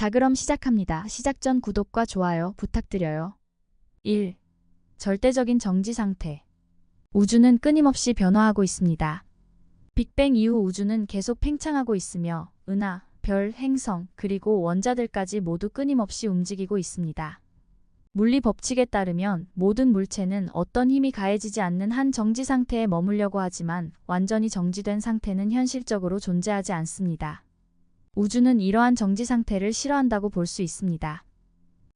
자, 그럼 시작합니다. 시작 전 구독과 좋아요 부탁드려요. 1. 절대적인 정지 상태. 우주는 끊임없이 변화하고 있습니다. 빅뱅 이후 우주는 계속 팽창하고 있으며 은하, 별, 행성, 그리고 원자들까지 모두 끊임없이 움직이고 있습니다. 물리 법칙에 따르면 모든 물체는 어떤 힘이 가해지지 않는 한 정지 상태에 머물려고 하지만 완전히 정지된 상태는 현실적으로 존재하지 않습니다. 우주는 이러한 정지 상태를 싫어한다고 볼 수 있습니다.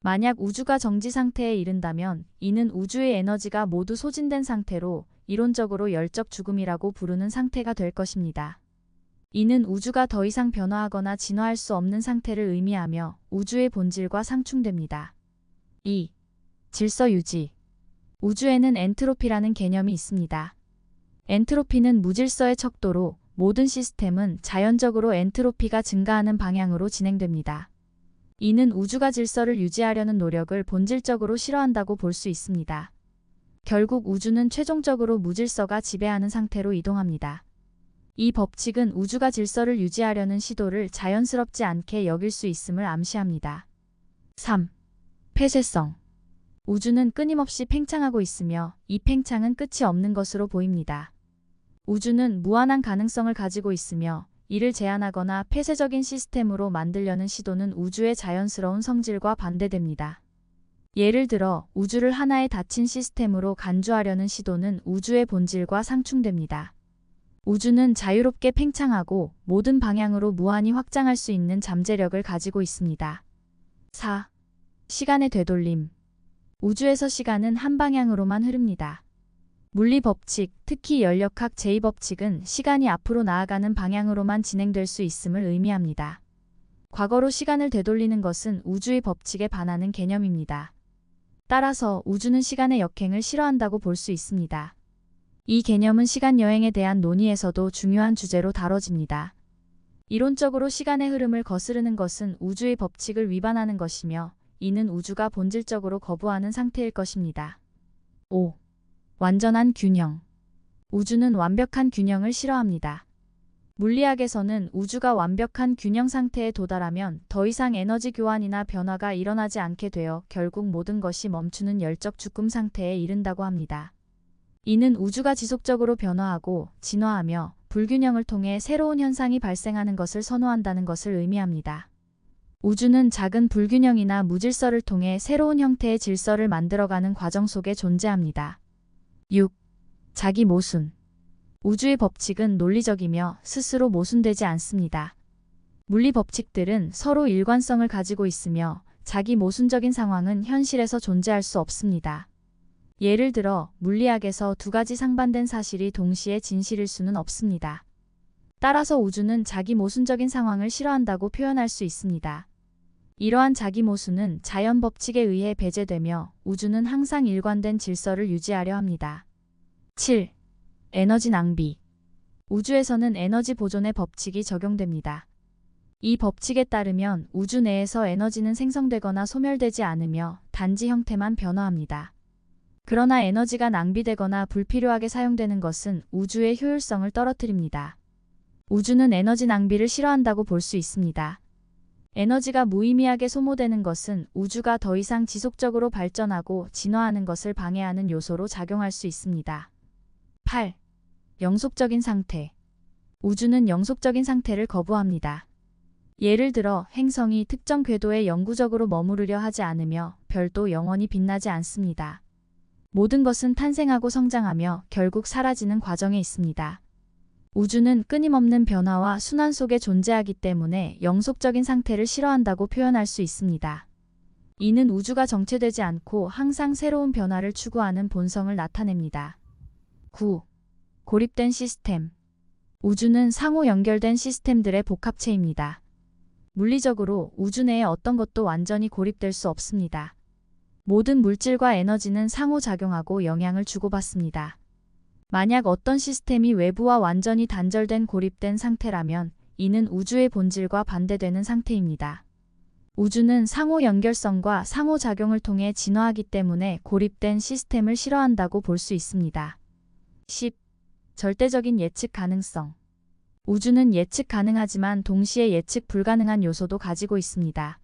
만약 우주가 정지 상태에 이른다면 이는 우주의 에너지가 모두 소진된 상태로 이론적으로 열적 죽음이라고 부르는 상태가 될 것입니다. 이는 우주가 더 이상 변화하거나 진화할 수 없는 상태를 의미하며 우주의 본질과 상충됩니다. 2. 질서 유지. 우주에는 엔트로피라는 개념이 있습니다. 엔트로피는 무질서의 척도로 모든 시스템은 자연적으로 엔트로피가 증가하는 방향으로 진행됩니다. 이는 우주가 질서를 유지하려는 노력을 본질적으로 싫어한다고 볼 수 있습니다. 결국 우주는 최종적으로 무질서가 지배하는 상태로 이동합니다. 이 법칙은 우주가 질서를 유지하려는 시도를 자연스럽지 않게 여길 수 있음을 암시합니다. 3. 폐쇄성. 우주는 끊임없이 팽창하고 있으며 이 팽창은 끝이 없는 것으로 보입니다. 우주는 무한한 가능성을 가지고 있으며 이를 제한하거나 폐쇄적인 시스템으로 만들려는 시도는 우주의 자연스러운 성질과 반대됩니다. 예를 들어 우주를 하나의 닫힌 시스템으로 간주하려는 시도는 우주의 본질과 상충됩니다. 우주는 자유롭게 팽창하고 모든 방향으로 무한히 확장할 수 있는 잠재력을 가지고 있습니다. 4. 시간의 되돌림. 우주에서 시간은 한 방향으로만 흐릅니다. 물리 법칙, 특히 연력학 제2법칙은 시간이 앞으로 나아가는 방향으로만 진행될 수 있음을 의미합니다. 과거로 시간을 되돌리는 것은 우주의 법칙에 반하는 개념입니다. 따라서 우주는 시간의 역행을 싫어한다고 볼 수 있습니다. 이 개념은 시간 여행에 대한 논의에서도 중요한 주제로 다뤄집니다. 이론적으로 시간의 흐름을 거스르는 것은 우주의 법칙을 위반하는 것이며 이는 우주가 본질적으로 거부하는 상태일 것입니다. 5. 완전한 균형. 우주는 완벽한 균형을 싫어합니다. 물리학에서는 우주가 완벽한 균형 상태에 도달하면 더 이상 에너지 교환이나 변화가 일어나지 않게 되어 결국 모든 것이 멈추는 열적 죽음 상태에 이른다고 합니다. 이는 우주가 지속적으로 변화하고 진화하며 불균형을 통해 새로운 현상이 발생하는 것을 선호한다는 것을 의미합니다. 우주는 작은 불균형이나 무질서를 통해 새로운 형태의 질서를 만들어가는 과정 속에 존재합니다. 6. 자기 모순. 우주의 법칙은 논리적이며 스스로 모순되지 않습니다. 물리 법칙들은 서로 일관성을 가지고 있으며 자기 모순적인 상황은 현실에서 존재할 수 없습니다. 예를 들어 물리학에서 두 가지 상반된 사실이 동시에 진실일 수는 없습니다. 따라서 우주는 자기 모순적인 상황을 싫어한다고 표현할 수 있습니다. 이러한 자기 모순은 자연 법칙에 의해 배제되며 우주는 항상 일관된 질서를 유지하려 합니다. 7. 에너지 낭비. 우주에서는 에너지 보존의 법칙이 적용됩니다. 이 법칙에 따르면 우주 내에서 에너지는 생성되거나 소멸되지 않으며 단지 형태만 변화합니다. 그러나 에너지가 낭비되거나 불필요하게 사용되는 것은 우주의 효율성을 떨어뜨립니다. 우주는 에너지 낭비를 싫어한다고 볼 수 있습니다. 에너지가 무의미하게 소모되는 것은 우주가 더 이상 지속적으로 발전하고 진화하는 것을 방해하는 요소로 작용할 수 있습니다. 8. 영속적인 상태. 우주는 영속적인 상태를 거부합니다. 예를 들어 행성이 특정 궤도에 영구적으로 머무르려 하지 않으며 별도 영원히 빛나지 않습니다. 모든 것은 탄생하고 성장하며 결국 사라지는 과정에 있습니다. 우주는 끊임없는 변화와 순환 속에 존재하기 때문에 영속적인 상태를 싫어한다고 표현할 수 있습니다. 이는 우주가 정체되지 않고 항상 새로운 변화를 추구하는 본성을 나타냅니다. 9. 고립된 시스템. 우주는 상호 연결된 시스템들의 복합체입니다. 물리적으로 우주 내에 어떤 것도 완전히 고립될 수 없습니다. 모든 물질과 에너지는 상호작용하고 영향을 주고받습니다. 만약 어떤 시스템이 외부와 완전히 단절된 고립된 상태라면 이는 우주의 본질과 반대되는 상태입니다. 우주는 상호 연결성과 상호작용을 통해 진화하기 때문에 고립된 시스템을 싫어한다고 볼 수 있습니다. 10. 절대적인 예측 가능성. 우주는 예측 가능하지만 동시에 예측 불가능한 요소도 가지고 있습니다.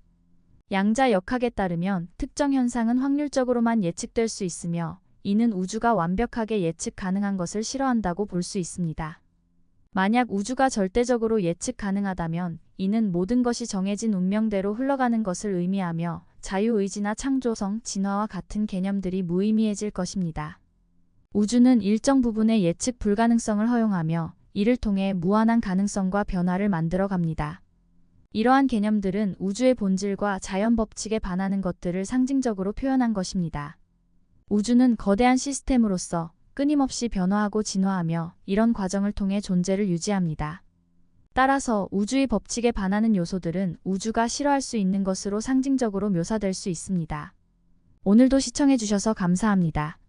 양자 역학에 따르면 특정 현상은 확률적으로만 예측될 수 있으며 이는 우주가 완벽하게 예측 가능한 것을 싫어한다고 볼 수 있습니다. 만약 우주가 절대적으로 예측 가능하다면 이는 모든 것이 정해진 운명대로 흘러가는 것을 의미하며 자유의지나 창조성, 진화와 같은 개념들이 무의미해질 것입니다. 우주는 일정 부분의 예측 불가능성을 허용하며 이를 통해 무한한 가능성과 변화를 만들어 갑니다. 이러한 개념들은 우주의 본질과 자연 법칙에 반하는 것들을 상징적으로 표현한 것입니다. 우주는 거대한 시스템으로서 끊임없이 변화하고 진화하며 이런 과정을 통해 존재를 유지합니다. 따라서 우주의 법칙에 반하는 요소들은 우주가 싫어할 수 있는 것으로 상징적으로 묘사될 수 있습니다. 오늘도 시청해주셔서 감사합니다.